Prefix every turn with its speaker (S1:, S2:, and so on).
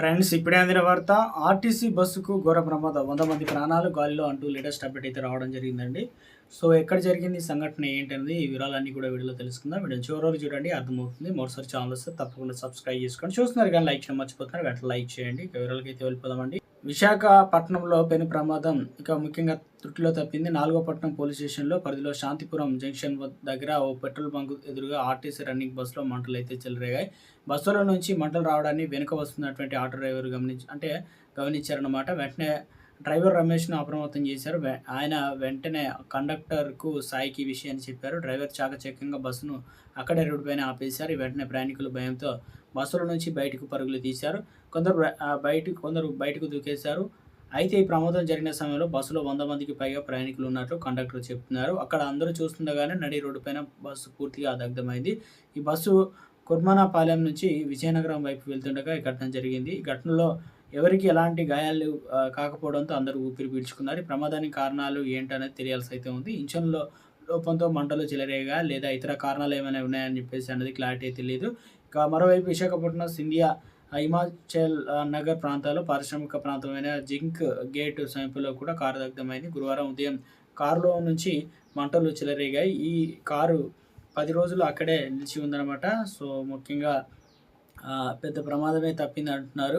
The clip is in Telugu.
S1: ఫ్రెండ్స్ ఇప్పుడే అందిన వార్త ఆర్టీసీ బస్సుకు ఘోర ప్రమాదం. వంద మంది ప్రాణాలు గాలిలో అంటూ లేటెస్ట్ అప్డేట్ అయితే రావడం జరిగిందండి. సో ఎక్కడ జరిగింది సంఘటన ఏంటనేది ఈ వివరాలన్నీ కూడా వీడియోలో తెలుసుకుందాం. వీడియో చివరి చూడండి అర్థమవుతుంది. మరోసారి ఛానల్ వస్తే తప్పకుండా సబ్స్క్రైబ్ చేసుకోండి. చూస్తున్నారు కానీ లైక్ చేయడం మర్చిపోతున్నారు అట్లా లైక్ చేయండి. ఇక వివరాలకి అయితే వెళ్ళిపోదామండి. విశాఖపట్నంలో పెను ప్రమాదం ఇక ముఖ్యంగా త్రుటిలో తప్పింది. నాలుగో పట్నం పోలీస్ స్టేషన్లో పరిధిలో శాంతిపురం జంక్షన్ దగ్గర ఓ పెట్రోల్ బంక్ ఎదురుగా ఆర్టీసీ రన్నింగ్ బస్సులో మంటలు అయితే చెలరేగాయి. బస్సులో నుంచి మంటలు రావడాన్ని వెనుక వస్తున్నటువంటి ఆటో డ్రైవర్ గమనించి అంటే గమనించారన్నమాట. వెంటనే డ్రైవర్ రమేష్ను అప్రమత్తం చేశారు. ఆయన వెంటనే కండక్టర్కు సాయికి విషయాన్ని చెప్పారు. డ్రైవర్ చాకచక్యంగా బస్సును అక్కడే రోడ్డు పైన ఆపేశారు. వెంటనే ప్రయాణికులు భయంతో బస్సుల నుంచి బయటకు పరుగులు తీశారు. కొందరు బయటకు కొందరు బయటకు దూకేశారు. అయితే ఈ ప్రమాదం జరిగిన సమయంలో బస్సులో వంద మందికి పైగా ప్రయాణికులు ఉన్నట్లు కండక్టర్ చెప్తున్నారు. అక్కడ అందరూ చూస్తుండగానే నడి రోడ్డు పైన బస్సు పూర్తిగా దగ్ధమైంది ఈ బస్సు కుర్మానాపాలెం నుంచి విజయనగరం వైపు వెళ్తుండగా ఈ ఘటన జరిగింది. ఈ ఘటనలో ఎవరికి ఎలాంటి గాయాలు కాకపోవడంతో అందరూ ఊపిరి పీల్చుకున్నారు. ప్రమాదానికి కారణాలు ఏంటనేది తెలియాల్సి అయితే ఉంది. ఇంజన్లో లోపంతో మంటలు చెలరేగా లేదా ఇతర కారణాలు ఏమైనా ఉన్నాయని చెప్పేసి అనేది క్లారిటీ తెలియదు ఇక మరోవైపు విశాఖపట్నం సింధియా హిమాచల్ నగర్ ప్రాంతాల్లో పారిశ్రామిక ప్రాంతమైన జింక్ గేట్ సమీపంలో కూడా కారు దగ్ధమైంది. గురువారం ఉదయం కారులో నుంచి మంటలు చెలరేగాయి. ఈ కారు పది రోజులు అక్కడే నిలిచి ఉందన్నమాట. సో ముఖ్యంగా పెద్ద ప్రమాదమే తప్పింది అంటున్నారు.